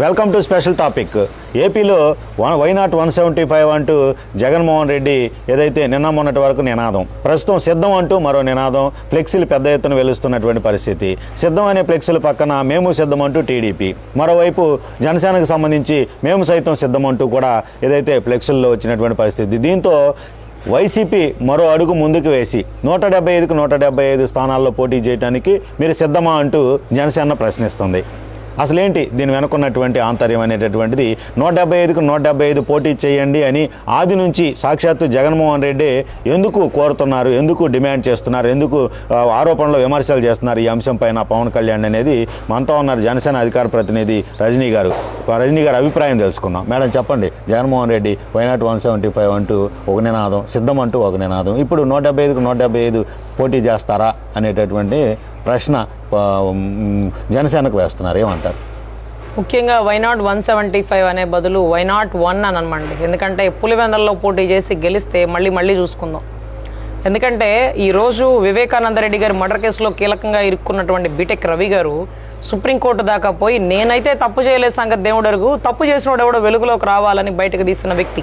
Welcome to special topic ఏపీలో one why not one seventy five అంటూ జగన్మోహన్ రెడ్డి ఏదైతే నిన్న మొన్నటి వరకు నినాదం ప్రస్తుతం సిద్ధం అంటూ మరో నినాదం ఫ్లెక్సీలు పెద్ద ఎత్తున వెలుస్తున్నటువంటి పరిస్థితి. సిద్ధం అనే ఫ్లెక్సీల పక్కన మేము సిద్ధం అంటూ టీడీపీ. మరోవైపు జనసేనకు సంబంధించి మేము సైతం సిద్ధం అంటూ కూడా ఏదైతే ఫ్లెక్సీల్లో వచ్చినటువంటి పరిస్థితి దీంతో వైసీపీ మరో అడుగు ముందుకు వేసి నూట డెబ్బై ఐదుకు నూట డెబ్బై ఐదు స్థానాల్లో పోటీ చేయడానికి మీరు సిద్ధమా అంటూ జనసేన ప్రశ్నిస్తుంది. అసలేంటి? దీని వెనుకున్నటువంటి ఆంతర్యం అనేటటువంటిది నూట డెబ్బై ఐదుకు నూట డెబ్బై ఐదు పోటీ చేయండి అని ఆది నుంచి సాక్షాత్తు జగన్మోహన్ రెడ్డి ఎందుకు కోరుతున్నారు? ఎందుకు డిమాండ్ చేస్తున్నారు? ఎందుకు ఆరోపణలు విమర్శలు చేస్తున్నారు ఈ అంశం పైన పవన్ కళ్యాణ్ అనేది? మనతో ఉన్నారు జనసేన అధికార ప్రతినిధి రజనీ గారు. రజనీ గారి అభిప్రాయం తెలుసుకుందాం. మేడం చెప్పండి Jaganmohan Reddy why not one seventy five అంటూ ఒక నినాదం సిద్ధం అంటూ ఒక నినాదం. ఇప్పుడు నూట డెబ్బై ఐదుకు నూట డెబ్బై ఐదు పోటీ చేస్తారా అనేటటువంటి ప్రశ్న జనసేనకు వేస్తున్నారు ఏమంటారు? ముఖ్యంగా వైనాట్ వన్ సెవెంటీ ఫైవ్ అనే బదులు వైనాట్ వన్ అని అనమండి ఎందుకంటే పులివెందల్లో పోటీ చేసి గెలిస్తే మళ్ళీ మళ్ళీ చూసుకుందాం. ఎందుకంటే ఈరోజు వివేకానంద రెడ్డి గారి మర్డర్ కేసులో కీలకంగా ఇరుక్కున్నటువంటి బీటెక్ రవి గారు సుప్రీంకోర్టు దాకా పోయి నేనైతే తప్పు చేయలేదు సంగతి దేవుడు తప్పు చేసినోడు ఎవడో వెలుగులోకి రావాలని బయటకు తీసిన వ్యక్తి.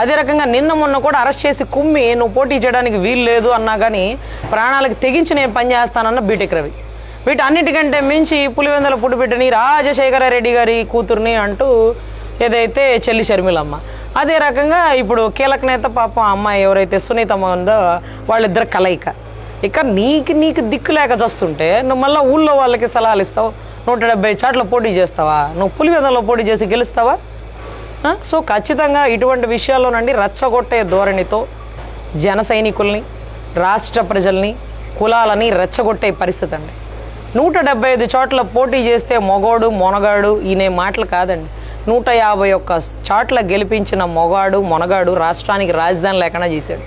అదే రకంగా నిన్న మొన్న కూడా అరెస్ట్ చేసి కుమ్మి నువ్వు పోటీ చేయడానికి వీలు లేదు అన్నా కానీ ప్రాణాలకు తెగించి నేను పని చేస్తానన్న బీటెక్ రవి. వీటన్నిటికంటే మించి పులివెందల పుట్టుబిడ్డని రాజశేఖర రెడ్డి గారి కూతుర్ని అంటూ ఏదైతే చెల్లి షర్మిలమ్మ. అదే రకంగా ఇప్పుడు కీలక నేత పాపం అమ్మాయి ఎవరైతే సునీతమ్మ ఉందో వాళ్ళిద్దరు కలయిక. ఇక నీకు నీకు దిక్కు లేక చూస్తుంటే నువ్వు మళ్ళీ ఊళ్ళో వాళ్ళకి సలహాలు ఇస్తావు. నూట డెబ్బై చాట్ల పోటీ చేస్తావా? నువ్వు పులివెందులో పోటీ చేసి గెలుస్తావా? సో ఖచ్చితంగా ఇటువంటి విషయాల్లోనండి రెచ్చగొట్టే ధోరణితో జన సైనికుల్ని రాష్ట్ర ప్రజల్ని కులాలని రెచ్చగొట్టే పరిస్థితి అండి. నూట డెబ్బై ఐదు చోట్ల పోటీ చేస్తే మొగోడు మొనగాడు ఈనే మాటలు కాదండి. నూట యాభై ఒక్క చోట్ల గెలిపించిన మొగాడు మొనగాడు రాష్ట్రానికి రాజధాని లేకుండా చేశాడు.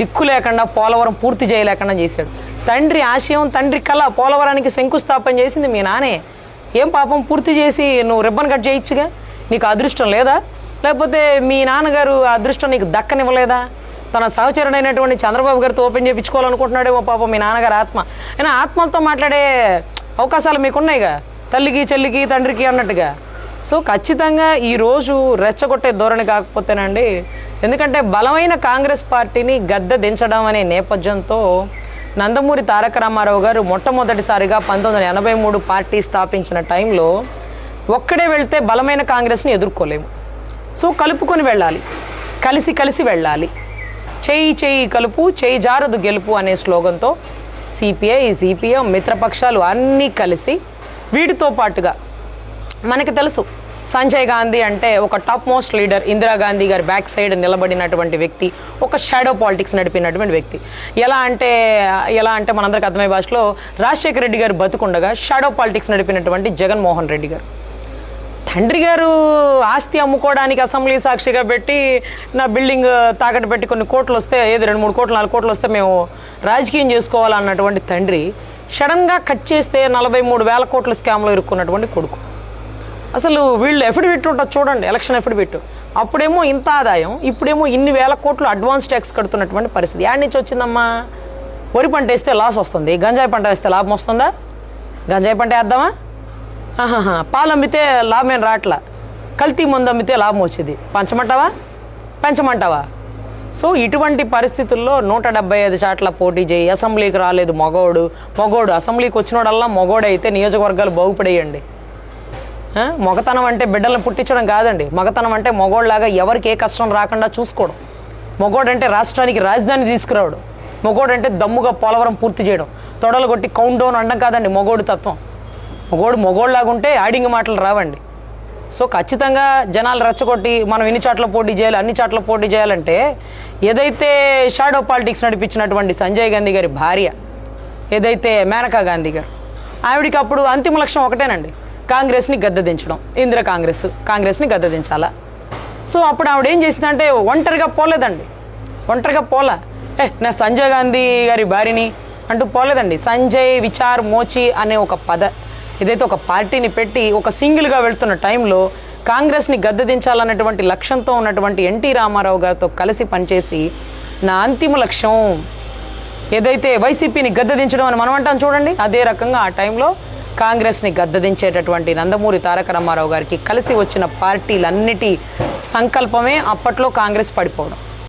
దిక్కు లేకుండా పోలవరం పూర్తి చేయలేకుండా చేశాడు. తండ్రి ఆశయం తండ్రి కళ పోలవరానికి శంకుస్థాపన చేసింది మీ నానే. ఏం పాపం పూర్తి చేసి నువ్వు రిబ్బన్ కట్ చేయొచ్చుగా నీకు అదృష్టం లేదా? లేకపోతే మీ నాన్నగారు అదృష్టం నీకు దక్కనివ్వలేదా? తన సహచరుడైనటువంటి చంద్రబాబు గారితో ఓపెన్ చేయించుకోవాలనుకుంటున్నాడేమో పాపం మీ నాన్నగారు ఆత్మ. అయినా ఆత్మలతో మాట్లాడే అవకాశాలు మీకున్నాయిగా? తల్లికి చెల్లికి తండ్రికి అన్నట్టుగా. సో ఖచ్చితంగా ఈరోజు రెచ్చగొట్టే ధోరణి కాకపోతేనండి ఎందుకంటే బలమైన కాంగ్రెస్ పార్టీని గద్దె దించడం అనే నేపథ్యంతో నందమూరి తారక రామారావు గారు మొట్టమొదటిసారిగా పంతొమ్మిది వందల ఎనభై మూడు పార్టీ స్థాపించిన టైంలో ఒక్కడే వెళ్తే బలమైన కాంగ్రెస్ని ఎదుర్కోలేము. సో కలుపుకొని వెళ్ళాలి. కలిసి కలిసి వెళ్ళాలి. చేయి చేయి కలుపు చేయి జారదు గెలుపు అనే స్లోగన్తో సిపిఐ సిపిఎం మిత్రపక్షాలు అన్నీ కలిసి వీటితో పాటుగా మనకి తెలుసు సంజయ్ గాంధీ అంటే ఒక టాప్ మోస్ట్ లీడర్ ఇందిరాగాంధీ గారి బ్యాక్ సైడ్ నిలబడినటువంటి వ్యక్తి ఒక షాడో పాలిటిక్స్ నడిపినటువంటి వ్యక్తి. ఎలా అంటే ఎలా అంటే మనందరికి అర్థమయ్యే భాషలో రాజశేఖర రెడ్డి గారు బతుకుండగా షాడో పాలిటిక్స్ నడిపినటువంటి జగన్మోహన్ రెడ్డి గారు. తండ్రి గారు ఆస్తి అమ్ముకోవడానికి అసెంబ్లీ సాక్షిగా పెట్టి నా బిల్డింగ్ తాకట్టు పెట్టి కొన్ని కోట్లు వస్తే ఏది రెండు మూడు కోట్లు నాలుగు కోట్లు వస్తే మేము రాజకీయం చేసుకోవాలన్నటువంటి తండ్రి సడన్గా కట్ చేస్తే నలభై మూడు వేల కోట్ల స్కామ్లో ఇరుక్కున్నటువంటి కొడుకు. అసలు వీళ్ళు ఎఫిడవిట్ ఉంటుంది చూడండి ఎలక్షన్ ఎఫిడవిట్. అప్పుడేమో ఇంత ఆదాయం ఇప్పుడేమో ఇన్ని వేల కోట్లు అడ్వాన్స్ ట్యాక్స్ కడుతున్నటువంటి పరిస్థితి. యాడ్ నుంచి వచ్చిందమ్మా? వరి పంట వేస్తే లాస్ వస్తుంది. గంజాయి పంట వేస్తే లాభం వస్తుందా? గంజాయి పంట వేద్దామా? పాలు అమ్మితే లాభమేం రావట్లా కల్తీ మందు అమ్మితే లాభం వచ్చేది. పంచమంటావా? పెంచమంటావా? సో ఇటువంటి పరిస్థితుల్లో నూట డెబ్బై ఐదు చాట్ల పోటీ చేయి. అసెంబ్లీకి రాలేదు మగోడు. మగోడు అసెంబ్లీకి వచ్చినోడల్లా మగోడైతే నియోజకవర్గాలు బాగుపడేయండి. మగతనం అంటే బిడ్డలను పుట్టించడం కాదండి. మగతనం అంటే మగోళ్ళలాగా ఎవరికి ఏ కష్టం రాకుండా చూసుకోవడం. మగోడంటే రాష్ట్రానికి రాజధాని తీసుకురావడం. మగోడంటే దమ్ముగా పోలవరం పూర్తి చేయడం. తొడలు కొట్టి కౌంట్ డౌన్ అనడం కాదండి మగోడు తత్వం. మగోడు మగోళ్ళలాగా ఉంటే యాడింగ్ మాటలు రావండి. సో ఖచ్చితంగా జనాలు రెచ్చగొట్టి మనం ఎన్ని చాట్ల పోటీ చేయాలి అన్ని చాట్ల పోటీ చేయాలంటే ఏదైతే షాడో పాలిటిక్స్ నడిపించినటువంటి సంజయ్ గాంధీ గారి భార్య ఏదైతే మేనకా గాంధీ గారు ఆవిడికి అప్పుడు అంతిమ లక్ష్యం ఒకటేనండి. కాంగ్రెస్ని గద్దదించడం ఇందిరా కాంగ్రెస్ కాంగ్రెస్ని గద్దదించాలా సో అప్పుడు ఆవిడ ఏం చేసిందంటే ఒంటరిగా పోలేదండి. ఒంటరిగా పోలా. ఏ నా సంజయ్ గాంధీ గారి భార్యని అంటూ పోలేదండి. సంజయ్ విచార్ మోచి అనే ఒక పద. ఏదైతే ఒక పార్టీని పెట్టి ఒక సింగిల్గా వెళ్తున్న టైంలో కాంగ్రెస్ని గద్దెదించాలన్నటువంటి లక్ష్యంతో ఉన్నటువంటి ఎన్టీ రామారావు గారితో కలిసి పనిచేసి నా అంతిమ లక్ష్యం ఏదైతే వైసీపీని గద్దెదించడం అని మనం అంటాం చూడండి అదే రకంగా ఆ టైంలో కాంగ్రెస్ని గద్దదించేటటువంటి నందమూరి తారక రామారావు గారికి కలిసి వచ్చిన పార్టీలన్నిటి సంకల్పమే అప్పట్లో కాంగ్రెస్ పడిపోవడం.